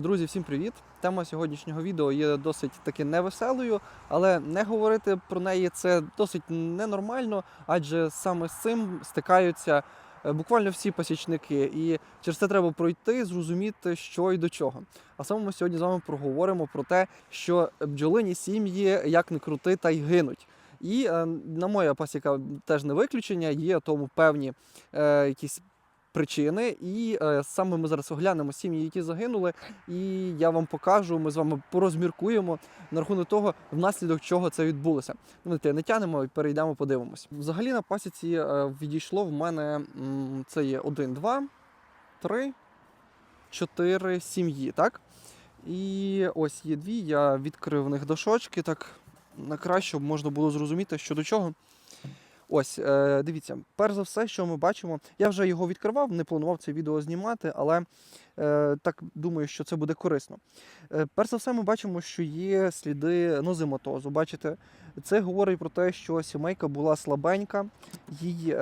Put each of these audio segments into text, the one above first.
Друзі, всім привіт! Тема сьогоднішнього відео є досить таки невеселою, але не говорити про неї це досить ненормально, адже саме з цим стикаються е, буквально всі пасічники. І через це треба пройти, зрозуміти, що і до чого. А саме ми сьогодні з вами проговоримо про те, що бджолині сім'ї як не крути, та й гинуть. І е, на моя пасіка теж не виключення, є тому певні е, якісь причини. І е, саме ми зараз оглянемо сім'ї, які загинули, і я вам покажу. Ми з вами порозміркуємо на рахунок того, внаслідок чого це відбулося. Ну, те не тянемо і перейдемо, подивимось. Взагалі на пасіці е, відійшло в мене це є 1, 2, 3, 4 сім'ї, так? І ось є дві. Я відкрив в них дошочки, так на краще, щоб можна було зрозуміти, що до чого. Ось, е, дивіться, перш за все, що ми бачимо, я вже його відкривав, не планував це відео знімати, але е, так думаю, що це буде корисно. Е, перш за все, ми бачимо, що є сліди нозематозу. Бачите, це говорить про те, що сімейка була слабенька, їй,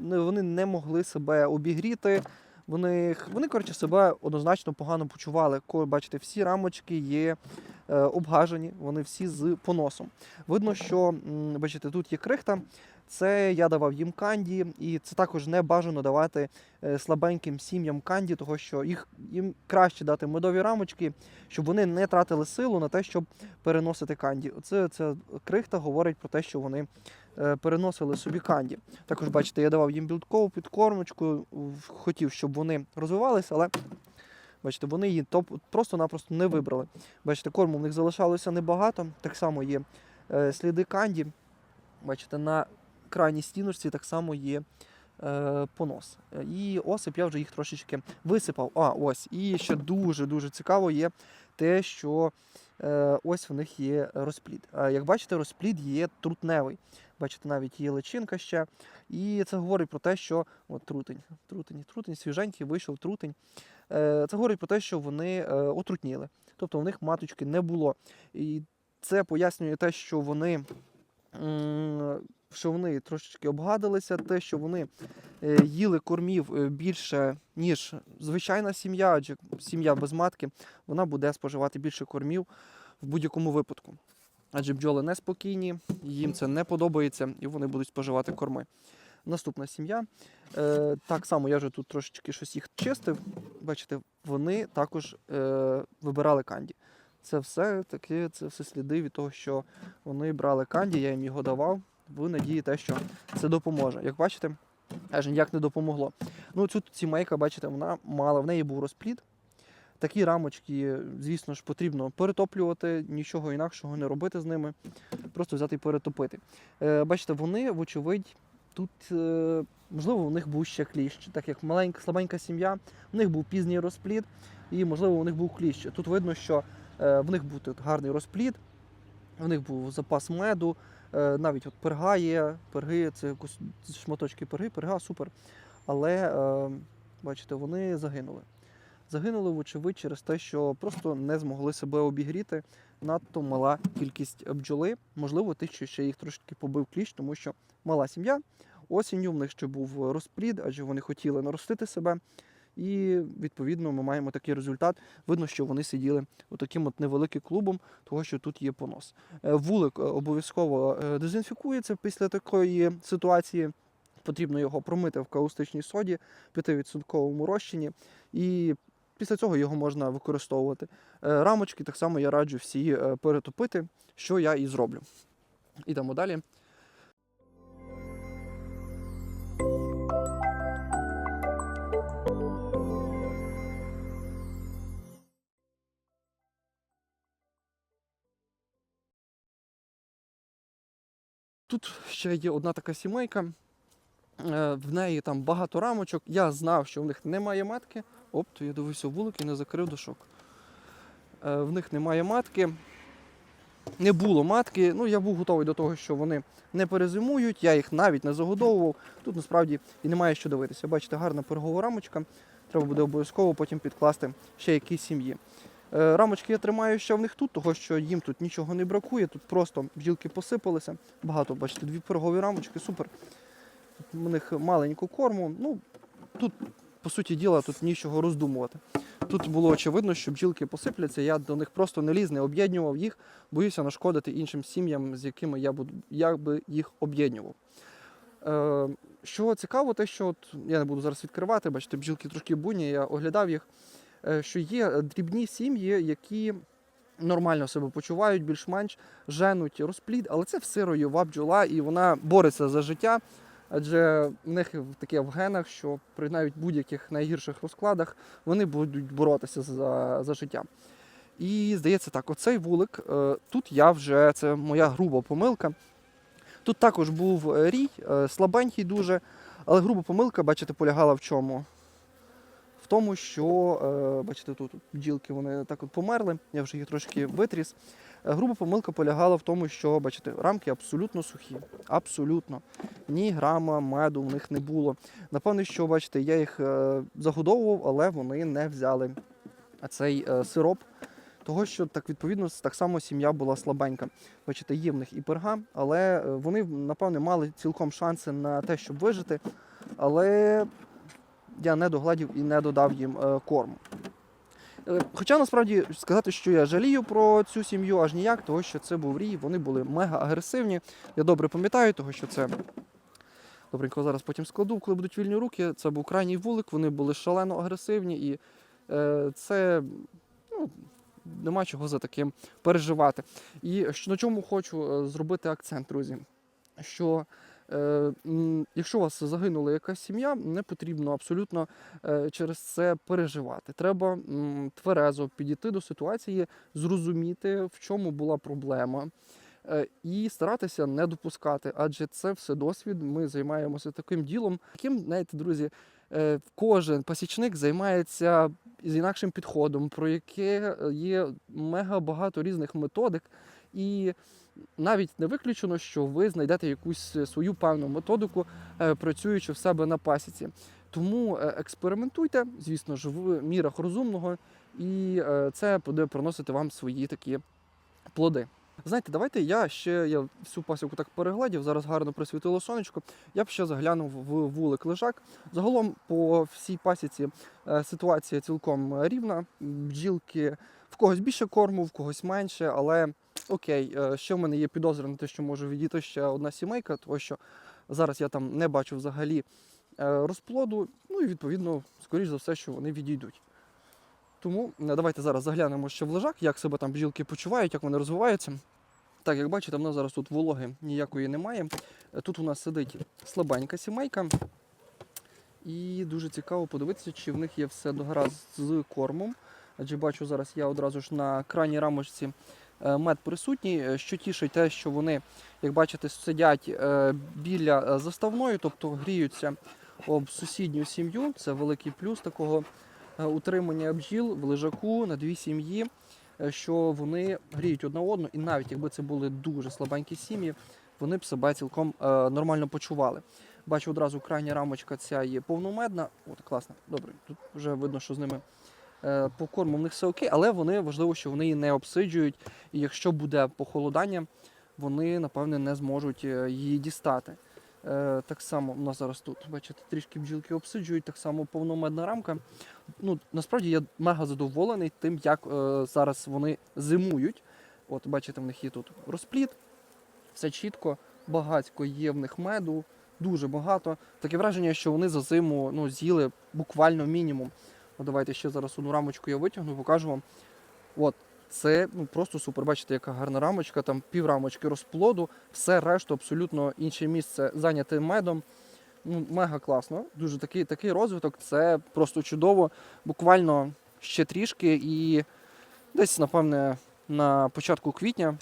вони не могли себе обігріти. Вони, вони коротше, себе однозначно погано почували. Коли бачите, всі рамочки є е, обгажені, вони всі з поносом. Видно, що бачите, тут є крихта. Це я давав їм канді, і це також не бажано давати е, слабеньким сім'ям канді, того що їх їм краще дати медові рамочки, щоб вони не тратили силу на те, щоб переносити канді. Оце ця крихта говорить про те, що вони е, переносили собі канді. Також бачите, я давав їм білдкову підкормочку, хотів, щоб вони розвивалися, але бачите, вони її просто-напросто не вибрали. Бачите, корму в них залишалося небагато. Так само є е, сліди канді. Бачите, на крайній стіночці так само є е, понос. І осип я вже їх трошечки висипав. А, ось. І ще дуже-дуже цікаво є те, що е, ось в них є розплід. Як бачите, розплід є трутневий. Бачите, навіть є личинка ще. І це говорить про те, що от трутень, трутень, трутень, свіженький вийшов трутень. Е, Це говорить про те, що вони е, отрутніли. Тобто в них маточки не було. І це пояснює те, що вони що вони трошечки обгадилися, те, що вони е, їли кормів е, більше, ніж звичайна сім'я, адже сім'я без матки вона буде споживати більше кормів в будь-якому випадку. Адже бджоли неспокійні, їм це не подобається, і вони будуть споживати корми. Наступна сім'я. Е, так само я вже тут трошечки щось їх чистив. Бачите, вони також вибирали канді. Це все таки, це все сліди від того, що вони брали канді, я їм його давав в надії те, що це допоможе. Як бачите, аж ніяк не допомогло. Ну, цю сімейка, бачите, вона мала, в неї був розплід. Такі рамочки, звісно ж, потрібно перетоплювати, нічого інакшого не робити з ними, просто взяти і перетопити. Е, бачите, вони, вочевидь, тут, е, можливо, у них був ще кліщ, так як маленька, слабенька сім'я, у них був пізній розплід, і, можливо, у них був кліщ. Тут видно, що е, в них був тут гарний розплід, в них був запас меду, навіть от перга є, перги, це шматочки перги, перга супер. Але, е, бачите, вони загинули. Загинули, вочевидь, через те, що просто не змогли себе обігріти. Надто мала кількість бджоли. Можливо, те, що ще їх трошки побив кліщ, тому що мала сім'я. Осінню в них ще був розплід, адже вони хотіли наростити себе. І відповідно ми маємо такий результат. Видно, що вони сиділи отаким от невеликим клубом, того що тут є понос. Е, Вулик е, обов'язково е, дезінфікується після такої ситуації. Потрібно його промити в каустичній соді, 5% розчині, і після цього його можна використовувати. Рамочки так само я раджу всі перетопити, що я і зроблю. Ідемо далі. Тут ще є одна така сімейка. Е, В неї там багато рамочок. Я знав, що в них немає матки. Оп, то я дивився вулик і не закрив дошок. Е, В них немає матки. Не було матки. Ну, я був готовий до того, що вони не перезимують. Я їх навіть не загодовував. Тут насправді і немає що дивитися. Бачите, гарна пергова рамочка. Треба буде обов'язково потім підкласти ще якісь сім'ї. Е, Рамочки я тримаю ще в них тут, того що їм тут нічого не бракує. Тут просто бджілки посипалися. Багато, бачите, дві пергові рамочки, супер. Тут у них маленьку корму. Ну, тут, по суті діла, тут нічого роздумувати. Тут було очевидно, що бджілки посипляться. Я до них просто не ліз, не об'єднував їх, боюся нашкодити іншим сім'ям, з якими я буду я би їх об'єднував. Е, що цікаво, те, що от, я не буду зараз відкривати, бачите, бджілки трошки буйні, я оглядав їх. Е, Що є дрібні сім'ї, які нормально себе почувають, більш-менш женуть розплід, але це все ройова бджола, і вона бореться за життя. Адже в них таке в генах, що при навіть будь-яких найгірших розкладах вони будуть боротися за, за життя. І здається так, оцей вулик, е, тут я вже, це моя груба помилка. Тут також був е, рій, слабенький дуже, але груба помилка, бачите, полягала в чому? В тому, що, е, бачите, тут бджілки вони так от померли, я вже їх трошки витріс. Е, Груба помилка полягала в тому, що, бачите, рамки абсолютно сухі. Абсолютно. Ні грама меду в них не було. Напевно, що, бачите, я їх е, загодовував, але вони не взяли цей сироп. Того, що так відповідно так само сім'я була слабенька. Бачите, є в них і перга, але вони, напевне, мали цілком шанси на те, щоб вижити. Але я не догладів і не додав їм е, корму. Е, Хоча насправді сказати, що я жалію про цю сім'ю аж ніяк, того що це був рій, вони були мега агресивні. Я добре пам'ятаю, того що це. Добренько зараз потім складу, коли будуть вільні руки. Це був крайній вулик, вони були шалено агресивні, і е, це ну, нема чого за таким переживати. І на чому хочу е, зробити акцент, друзі, що якщо у вас загинула якась сім'я, не потрібно абсолютно е, через це переживати. Треба тверезо підійти до ситуації, зрозуміти, в чому була проблема. е, І старатися не допускати, адже це все досвід. Ми займаємося таким ділом, яким, знаєте, друзі, е, кожен пасічник займається з інакшим підходом, про яке е, є мега багато різних методик, і навіть не виключено, що ви знайдете якусь е, свою певну методику, е, працюючи в себе на пасіці. Тому е, експериментуйте, звісно ж, в мірах розумного, і це буде приносити вам свої такі плоди. Знаєте, давайте я ще я всю пасіку так переглядів, зараз гарно присвітило сонечко. Я б ще заглянув в вулик лежак. Загалом по всій пасіці ситуація цілком рівна. Бджілки в когось більше корму, в когось менше, але окей, е, ще в мене є підозра на те, що може відійти ще одна сімейка, тому що зараз я там не бачу взагалі е, розплоду. Ну і відповідно, скоріш за все, що вони відійдуть. Тому е, давайте зараз заглянемо ще в лежак, як себе там бджілки почувають, як вони розвиваються. Так, як бачите, в нас зараз тут вологи ніякої немає. Тут у нас сидить слабенька сімейка. І дуже цікаво подивитися, чи в них є все догаразд з кормом. Адже бачу зараз я одразу ж на крайній рамочці мед присутній. Е, Що тішить те, що вони, як бачите, сидять е, біля е, заставної, тобто гріються об сусідню сім'ю. Це великий плюс такого е, утримання бджіл в лежаку на дві сім'ї, е, що вони гріють одна одну, і навіть якби це були дуже слабенькі сім'ї, вони б себе цілком е, нормально почували. Бачу одразу крайня рамочка ця є повномедна. От, класно, добре. Тут вже видно, що з ними е, по корму в них все окей, але вони важливо, що вони її не обсиджують. І якщо буде похолодання, вони, напевне, не зможуть е, її дістати. Е, так само у нас зараз тут, бачите, трішки бджілки обсиджують, так само повномедна рамка. Ну, насправді я мега задоволений тим, як е, зараз вони зимують. От, бачите, в них є тут розпліт, все чітко, багатько є в них меду, дуже багато. Таке враження, що вони за зиму ну, з'їли буквально мінімум. От давайте ще зараз одну рамочку я витягну, покажу вам. От, це ну, просто супер. Бачите, яка гарна рамочка, там пів рамочки розплоду, все решту абсолютно інше місце зайняте медом. Ну, мега класно. Дуже такий, такий розвиток, це просто чудово. Буквально ще трішки і десь, напевне, на початку квітня,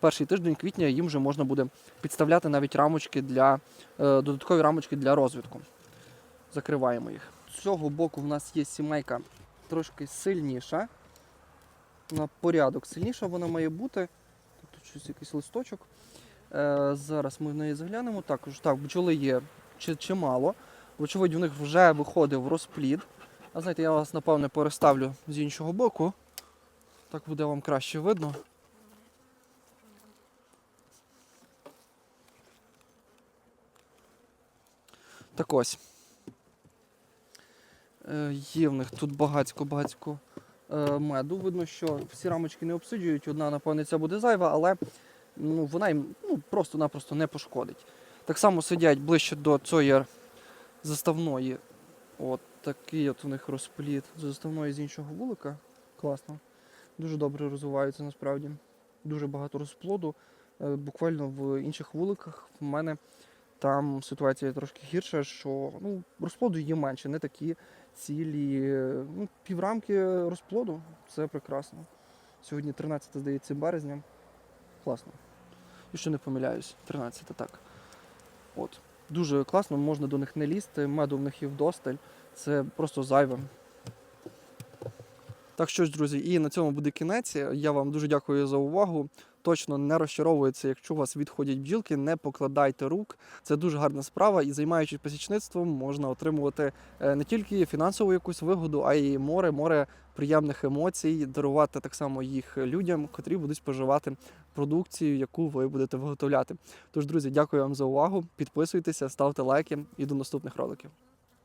перший тиждень квітня, їм вже можна буде підставляти навіть рамочки для е, додаткові рамочки для розвитку. Закриваємо їх. З цього боку в нас є сімейка трошки сильніша. На порядок сильніша вона має бути. Тут щось якийсь листочок. Е, зараз ми в неї заглянемо. Також так, бджоли є чимало. Вочевидь, у них вже виходив розплід. А знаєте, я вас напевне переставлю з іншого боку. Так буде вам краще видно. Так ось. Е, Є в них тут багацько-багацько е, меду. Видно, що всі рамочки не обсиджують. Одна, напевне, ця буде зайва, але ну, вона їм ну, просто-напросто не пошкодить. Так само сидять ближче до цієї заставної. От такий от у них розпліт заставної з іншого вулика. Класно. Дуже добре розвиваються насправді. Дуже багато розплоду. Е, Буквально в інших вуликах в мене там ситуація трошки гірша, що ну, розплоду є менше, не такі цілі. Ну, піврамки розплоду це прекрасно. Сьогодні 13, здається, березня. Класно. Якщо не помиляюсь, 13 так. От. Дуже класно, можна до них не лізти, меду в них і вдосталь. Це просто зайве. Так що ж, друзі, і на цьому буде кінець. Я вам дуже дякую за увагу. Точно не розчаровується, якщо у вас відходять бджілки, не покладайте рук. Це дуже гарна справа, і займаючись пасічництвом, можна отримувати е, не тільки фінансову якусь вигоду, а й море, море приємних емоцій, дарувати так само їх людям, котрі будуть споживати продукцію, яку ви будете виготовляти. Тож, друзі, дякую вам за увагу. Підписуйтеся, ставте лайки і до наступних роликів.